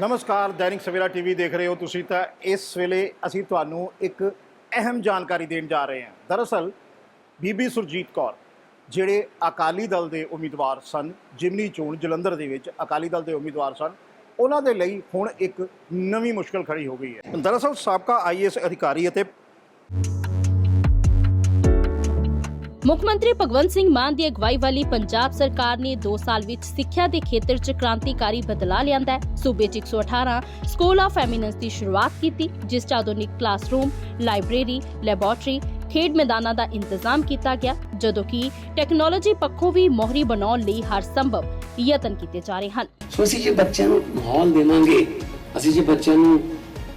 ਨਮਸਕਾਰ, ਦੈਨਿਕ ਸਵੇਰਾ ਟੀਵੀ ਦੇਖ ਰਹੇ ਹੋ ਤੁਸੀਂ ਤਾਂ ਇਸ ਵੇਲੇ ਅਸੀਂ ਤੁਹਾਨੂੰ ਇੱਕ ਅਹਿਮ ਜਾਣਕਾਰੀ ਦੇਣ ਜਾ ਰਹੇ ਹਾਂ। ਦਰਅਸਲ, ਬੀਬੀ ਸੁਰਜੀਤ ਕੌਰ ਜਿਹੜੇ ਅਕਾਲੀ ਦਲ ਦੇ ਉਮੀਦਵਾਰ ਸਨ, ਜਿਮਨੀ ਚੋਣ ਜਲੰਧਰ ਦੇ ਵਿੱਚ ਅਕਾਲੀ ਦਲ ਦੇ ਉਮੀਦਵਾਰ ਸਨ, ਉਹਨਾਂ ਦੇ ਲਈ ਹੁਣ ਇੱਕ ਨਵੀਂ ਮੁਸ਼ਕਲ ਖੜੀ ਹੋ ਗਈ ਹੈ। ਦਰਅਸਲ, ਸਾਬਕਾ ਆਈਐਸ ਅਧਿਕਾਰੀ ਅਤੇ ਮੁੱਖ ਮੰਤਰੀ ਭਗਵੰਤ ਸਿੰਘ ਮਾਨ ਦੀ ਅਗਵਾਈ ਵਾਲੀ ਪੰਜਾਬ ਸਰਕਾਰ ਨੇ 2 ਸਾਲ ਵਿੱਚ ਸਿੱਖਿਆ ਦੇ ਖੇਤਰ 'ਚ ਕ੍ਰਾਂਤੀਕਾਰੀ ਬਦਲਾਅ ਲਿਆਂਦਾ ਹੈ। ਸੂਬੇ 'ਚ 118 ਸਕੂਲ ਆਫ ਐਮੀਨੈਂਸ ਦੀ ਸ਼ੁਰੂਆਤ ਕੀਤੀ, ਜਿਸ 'ਚ ਆਧੁਨਿਕ ਕਲਾਸਰੂਮ ਲਾਇਬ੍ਰੇਰੀ ਲੈਬੋਰੇਟਰੀ ਖੇਡ ਮੈਦਾਨਾਂ ਦਾ ਇੰਤਜ਼ਾਮ ਕੀਤਾ ਗਿਆ, ਜਦੋਂ ਕਿ ਟੈਕਨੋਲੋਜੀ ਪੱਖੋਂ ਵੀ ਮੋਹਰੀ ਬਣਾਉਣ ਲਈ ਹਰ ਸੰਭਵ ਯਤਨ ਕੀਤੇ ਜਾ ਰਹੇ ਹਨ। ਸੋ ਅਸੀਂ ਜੇ ਬੱਚਿਆਂ ਨੂੰ ਮਾਹੌਲ ਦੇਵਾਂਗੇ, ਅਸੀਂ ਜੇ ਬੱਚਿਆਂ ਨੂੰ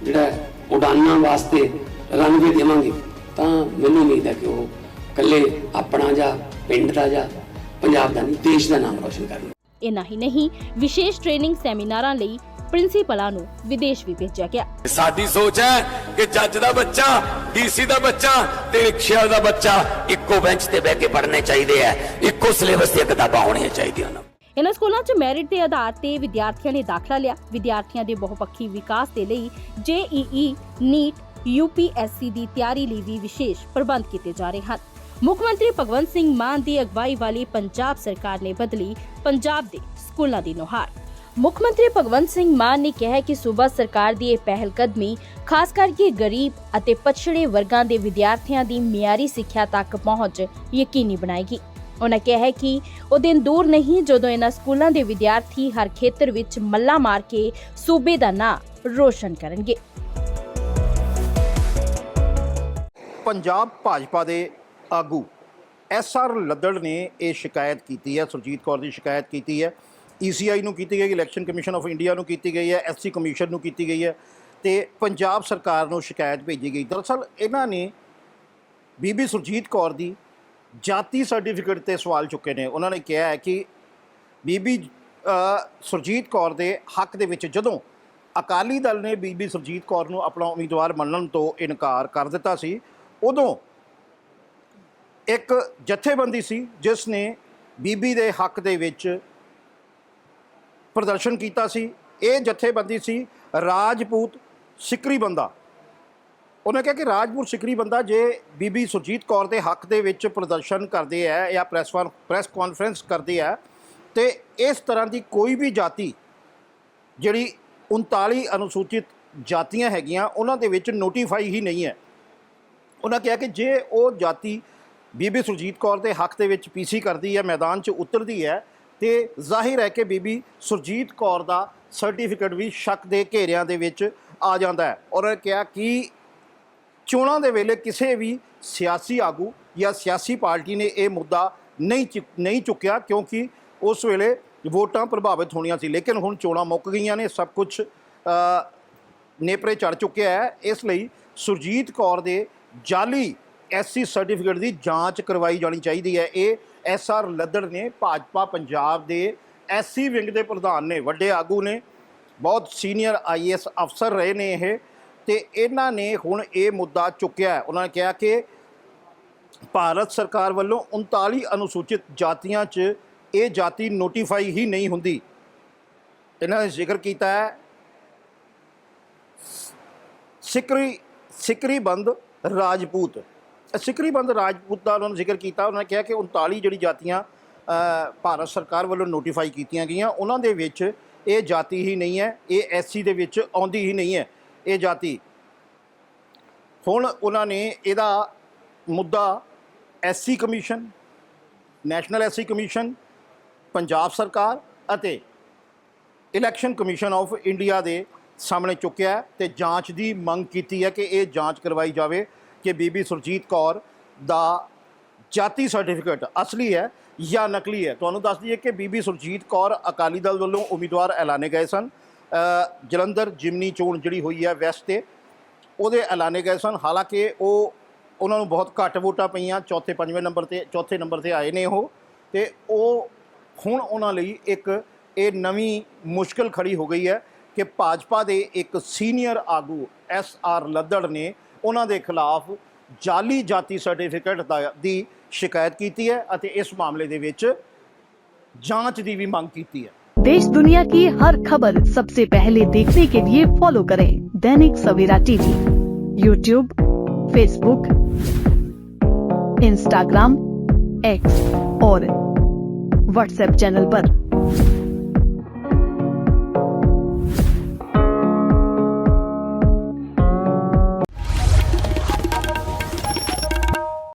ਜਿਹੜਾ ਉਡਾਨਾਂ ਵਾਸਤੇ ਰਨਵੇ ਦੇਵਾਂਗੇ, ਤਾਂ ਮੈਨੂੰ ਉਮੀਦ ਹੈ ਕਿ ਉਹ ਇਕੱਲੇ ਆਪਣਾ ਜਾਂ ਪਿੰਡ ਦਾ ਜਾਂ ਪੰਜਾਬ ਦਾ ਨਹੀਂ ਦੇਸ਼ ਦਾ ਨਾਮ ਰੋਸ਼ਨ ਕਰਨਗੇ ਇੰਨਾ ਹੀ ਨਹੀਂ ਵਿਸ਼ੇਸ਼ ਟ੍ਰੇਨਿੰਗ ਸੈਮੀਨਾਰਾਂ ਲਈ ਪ੍ਰਿੰਸੀਪਲਾਂ ਨੂੰ ਵਿਦੇਸ਼ ਵੀ ਭੇਜਿਆ ਗਿਆ। ਸਾਡੀ ਸੋਚ ਹੈ ਕਿ ਜੱਜ ਦਾ ਬੱਚਾ ਡੀਸੀ ਦਾ ਬੱਚਾ ਤੇ ਰਿਕਸ਼ਾ ਦਾ ਬੱਚਾ ਇੱਕੋ ਬੈਂਚ ਤੇ ਬਹਿ ਕੇ ਪੜ੍ਹਨੇ ਚਾਹੀਦੇ ਆ। ਇੱਕੋ ਸਿਲੇਬਸ ਦੀਆਂ ਕਿਤਾਬਾਂ ਹੋਣੀਆਂ ਚਾਹੀਦੀਆਂ ਨੇ। ਇਨ੍ਹਾਂ ਸਕੂਲਾਂ 'ਚ ਮੈਰਿਟ ਦੇ ਆਧਾਰ ਤੇ ਵਿਦਿਆਰਥੀਆਂ ਨੇ ਦਾਖਲਾ ਲਿਆ। ਵਿਦਿਆਰਥੀਆਂ ਦੇ ਬਹੁਪੱਖੀ ਵਿਕਾਸ ਦੇ ਲਈ ਜੇਈਈ ਨੀਟ ਯੂਪੀਐਸਸੀ ਦੀ ਤਿਆਰੀ ਲਈ ਵੀ ਵਿਸ਼ੇਸ਼ ਪ੍ਰਬੰਧ ਕੀਤੇ ਜਾ ਰਹੇ ਹਨ। ਮੁੱਖ ਮੰਤਰੀ ਭਗਵੰਤ ਸਿੰਘ ਮਾਨ ਦੀ ਅਗਵਾਈ ਵਾਲੀ ਪੰਜਾਬ ਸਰਕਾਰ ਨੇ ਬਦਲੀ ਪੰਜਾਬ ਦੇ ਸਕੂਲਾਂ ਦੀ ਨੁਹਾਰ। ਮੁੱਖ ਮੰਤਰੀ ਭਗਵੰਤ ਸਿੰਘ ਮਾਨ ਨੇ ਕਿਹਾ ਕਿ ਸੂਬਾ ਸਰਕਾਰ ਦੀ ਇਹ ਪਹਿਲ ਕਦਮੀ ਖਾਸ ਕਰਕੇ ਗਰੀਬ ਅਤੇ ਪਛੜੇ ਵਰਗਾਂ ਦੇ ਵਿਦਿਆਰਥੀਆਂ ਦੀ ਮਿਆਰੀ ਸਿੱਖਿਆ ਤੱਕ ਪਹੁੰਚ ਯਕੀਨੀ ਬਣਾਏਗੀ। ਉਹਨਾਂ ਕਿਹਾ ਕਿ ਉਹ ਦਿਨ ਦੂਰ ਨਹੀਂ ਜਦੋਂ ਇਹਨਾਂ ਸਕੂਲਾਂ ਦੇ ਵਿਦਿਆਰਥੀ ਹਰ ਖੇਤਰ ਵਿੱਚ ਮੱਲਾ ਮਾਰ ਕੇ ਸੂਬੇ ਦਾ ਨਾਂ ਰੋਸ਼ਨ ਕਰਨਗੇ। ਪੰਜਾਬ ਭਾਜਪਾ ਦੇ ਆਗੂ। ਐਸ ਆਰ ਲੱਦੜ ਨੇ ਇਹ ਸ਼ਿਕਾਇਤ ਕੀਤੀ ਹੈ, ਸੁਰਜੀਤ ਕੌਰ ਦੀ ਸ਼ਿਕਾਇਤ ਕੀਤੀ ਹੈ। ਈਸੀਆਈ ਨੂੰ ਕੀਤੀ ਗਈ, ਇਲੈਕਸ਼ਨ ਕਮਿਸ਼ਨ ਆਫ ਇੰਡੀਆ ਨੂੰ ਕੀਤੀ ਗਈ ਹੈ ਐਸਸੀ ਕਮਿਸ਼ਨ ਨੂੰ ਕੀਤੀ ਗਈ ਹੈ ਤੇ ਪੰਜਾਬ ਸਰਕਾਰ ਨੂੰ ਸ਼ਿਕਾਇਤ ਭੇਜੀ ਗਈ। ਦਰਅਸਲ ਇਹਨਾਂ ਨੇ ਬੀਬੀ ਸੁਰਜੀਤ ਕੌਰ ਦੀ ਜਾਤੀ ਸਰਟੀਫਿਕੇਟ ਤੇ ਸਵਾਲ ਚੁੱਕੇ ਨੇ। ਉਹਨਾਂ ਨੇ ਕਿਹਾ ਹੈ ਕਿ ਬੀਬੀ ਸੁਰਜੀਤ ਕੌਰ ਦੇ ਹੱਕ ਦੇ ਵਿੱਚ ਜਦੋਂ ਅਕਾਲੀ ਦਲ ਨੇ ਬੀਬੀ ਸੁਰਜੀਤ ਕੌਰ ਨੂੰ ਆਪਣਾ ਉਮੀਦਵਾਰ ਮੰਨਣ ਤੋਂ ਇਨਕਾਰ ਕਰ ਦਿੱਤਾ ਸੀ, ਉਦੋਂ ਇੱਕ ਜਥੇਬੰਦੀ ਸੀ ਜਿਸ ਨੇ ਬੀਬੀ ਦੇ ਹੱਕ ਦੇ ਵਿੱਚ ਪ੍ਰਦਰਸ਼ਨ ਕੀਤਾ ਸੀ। ਇਹ ਜਥੇਬੰਦੀ ਸੀ ਰਾਜਪੂਤ ਸਿਕਰੀ ਬੰਦਾ। ਉਹਨੇ ਕਿਹਾ ਕਿ ਰਾਜਪੂਤ ਸਿਕਰੀ ਬੰਦਾ ਜੇ ਬੀਬੀ ਸੁਰਜੀਤ ਕੌਰ ਦੇ ਹੱਕ ਦੇ ਵਿੱਚ ਪ੍ਰਦਰਸ਼ਨ ਕਰਦੇ ਆ ਜਾਂ ਪ੍ਰੈਸ ਪ੍ਰੈਸ ਕਾਨਫਰੰਸ ਕਰਦੇ ਆ, ਤੇ ਇਸ ਤਰ੍ਹਾਂ ਦੀ ਕੋਈ ਵੀ ਜਾਤੀ ਜਿਹੜੀ 39 ਅਨੁਸੂਚਿਤ ਜਾਤੀਆਂ ਹੈਗੀਆਂ, ਉਹਨਾਂ ਦੇ ਵਿੱਚ ਨੋਟੀਫਾਈ ਹੀ ਨਹੀਂ ਹੈ। ਉਹਨਾਂ ਕਿਹਾ ਕਿ ਜੇ ਉਹ ਜਾਤੀ ਬੀਬੀ ਸੁਰਜੀਤ ਕੌਰ ਦੇ ਹੱਕ ਦੇ ਵਿੱਚ ਪੀਸੀ ਕਰਦੀ ਹੈ, ਮੈਦਾਨ 'ਚ ਉਤਰਦੀ ਹੈ ਤੇ ਜ਼ਾਹਿਰ ਹੈ ਕਿ ਬੀਬੀ ਸੁਰਜੀਤ ਕੌਰ ਦਾ ਸਰਟੀਫਿਕੇਟ ਵੀ ਸ਼ੱਕ ਦੇ ਘੇਰਿਆਂ ਦੇ ਵਿੱਚ ਆ ਜਾਂਦਾ ਹੈ ਔਰ ਉਹਨੇ ਕਿਹਾ ਕਿ ਚੋਣਾਂ ਦੇ ਵੇਲੇ ਕਿਸੇ ਵੀ ਸਿਆਸੀ ਆਗੂ ਜਾਂ ਸਿਆਸੀ ਪਾਰਟੀ ਨੇ ਇਹ ਮੁੱਦਾ ਨਹੀਂ ਚੁੱਕ- ਨਹੀਂ ਚੁੱਕਿਆ ਕਿਉਂਕਿ ਉਸ ਵੇਲੇ ਵੋਟਾਂ ਪ੍ਰਭਾਵਿਤ ਹੋਣੀਆਂ ਸੀ। ਲੇਕਿਨ ਹੁਣ ਚੋਣਾਂ ਮੁੱਕ ਗਈਆਂ ਨੇ, ਸਭ ਕੁਝ ਨੇਪਰੇ ਚੜ ਚੁੱਕਿਆ ਹੈ। ਇਸ ਲਈ ਸੁਰਜੀਤ ਕੌਰ ਦੇ ਜਾਲੀ ਐਸਸੀ ਸਰਟੀਫਿਕੇਟ ਦੀ ਜਾਂਚ ਕਰਵਾਈ ਜਾਣੀ ਚਾਹੀਦੀ ਹੈ। ਇਹ ਐਸ ਆਰ ਲੱਦੜ ਨੇ ਭਾਜਪਾ ਪੰਜਾਬ ਦੇ ਐਸਸੀ ਵਿੰਗ ਦੇ ਪ੍ਰਧਾਨ ਨੇ, ਵੱਡੇ ਆਗੂ ਨੇ, ਬਹੁਤ ਸੀਨੀਅਰ ਆਈਐਸ ਅਫਸਰ ਰਹੇ ਨੇ ਇਹ ਤੇ ਇਹਨਾਂ ਨੇ ਹੁਣ ਇਹ ਮੁੱਦਾ ਚੁੱਕਿਆ ਉਹਨਾਂ ਨੇ ਕਿਹਾ ਕਿ ਭਾਰਤ ਸਰਕਾਰ ਵੱਲੋਂ 39 ਅਨੁਸੂਚਿਤ ਜਾਤੀਆਂ 'ਚ ਇਹ ਜਾਤੀ ਨੋਟੀਫਾਈ ਹੀ ਨਹੀਂ ਹੁੰਦੀ। ਇਹਨਾਂ ਨੇ ਜ਼ਿਕਰ ਕੀਤਾ ਹੈ। ਸਿਕਰੀ ਸਿਕਰੀ ਬੰਦ ਰਾਜਪੂਤ ਇਹ ਰਾਜਪੂਤ ਦਾ ਉਹਨਾਂ ਨੇ ਜ਼ਿਕਰ ਕੀਤਾ, ਉਹਨਾਂ ਨੇ ਕਿਹਾ ਕਿ 39 ਜਿਹੜੀ ਜਾਤੀਆਂ ਭਾਰਤ ਸਰਕਾਰ ਵੱਲੋਂ ਨੋਟੀਫਾਈ ਕੀਤੀਆਂ ਗਈਆਂ, ਉਹਨਾਂ ਦੇ ਵਿੱਚ ਇਹ ਜਾਤੀ ਹੀ ਨਹੀਂ ਹੈ, ਇਹ ਐਸਸੀ ਦੇ ਵਿੱਚ ਆਉਂਦੀ ਹੀ ਨਹੀਂ ਹੈ, ਇਹ ਜਾਤੀ। ਹੁਣ ਉਹਨਾਂ ਨੇ ਇਹਦਾ ਮੁੱਦਾ SC commission, national SC commission, Punjab ਸਰਕਾਰ ਅਤੇ ਇਲੈਕਸ਼ਨ ਕਮਿਸ਼ਨ ਆਫ ਇੰਡੀਆ ਦੇ ਸਾਹਮਣੇ ਚੁੱਕਿਆ ਹੈ ਤੇ ਜਾਂਚ ਦੀ ਮੰਗ ਕੀਤੀ ਹੈ ਕਿ ਇਹ ਜਾਂਚ ਕਰਵਾਈ ਜਾਵੇ। ਕਿ ਬੀਬੀ ਸੁਰਜੀਤ ਕੌਰ ਦਾ ਜਾਤੀ ਸਰਟੀਫਿਕੇਟ ਅਸਲੀ ਹੈ ਜਾਂ ਨਕਲੀ ਹੈ? ਤੁਹਾਨੂੰ ਦੱਸ ਦਈਏ ਕਿ ਬੀਬੀ ਸੁਰਜੀਤ ਕੌਰ ਅਕਾਲੀ ਦਲ ਵੱਲੋਂ ਉਮੀਦਵਾਰ ਐਲਾਨੇ ਗਏ ਸਨ। ਜਲੰਧਰ ਜਿਮਨੀ ਚੋਣ ਜਿਹੜੀ ਹੋਈ ਹੈ ਵੈਸਟ ਤੇ, ਉਹਦੇ ਐਲਾਨੇ ਗਏ ਸਨ। ਹਾਲਾਂਕਿ ਉਹ, ਉਹਨਾਂ ਨੂੰ ਬਹੁਤ ਘੱਟ ਵੋਟਾਂ ਪਈਆਂ, ਚੌਥੇ, ਪੰਜਵੇਂ ਨੰਬਰ ਤੇ, ਚੌਥੇ ਨੰਬਰ ਤੇ ਆਏ ਨੇ ਉਹ। ਤੇ ਉਹ ਹੁਣ ਉਹਨਾਂ ਲਈ ਇੱਕ ਇਹ ਨਵੀਂ ਮੁਸ਼ਕਲ ਖੜੀ ਹੋ ਗਈ ਹੈ ਕਿ ਭਾਜਪਾ ਦੇ ਇੱਕ ਸੀਨੀਅਰ ਆਗੂ ਐਸ ਆਰ ਲੱਦੜ ਨੇ ਉਹਨਾਂ ਦੇ ਖਿਲਾਫ ਜਾਲੀ ਜਾਤੀ ਸਰਟੀਫਿਕੇਟ ਦਾ ਦੀ ਸ਼ਿਕਾਇਤ ਕੀਤੀ ਹੈ ਅਤੇ ਇਸ ਮਾਮਲੇ ਦੇ ਵਿੱਚ ਜਾਂਚ ਦੀ ਵੀ ਮੰਗ ਕੀਤੀ ਹੈ देश दुनिया की हर खबर सबसे पहले देखने के लिए फॉलो करें Dainik Savera TV YouTube Facebook Instagram X और व्हाट्सएप चैनल पर।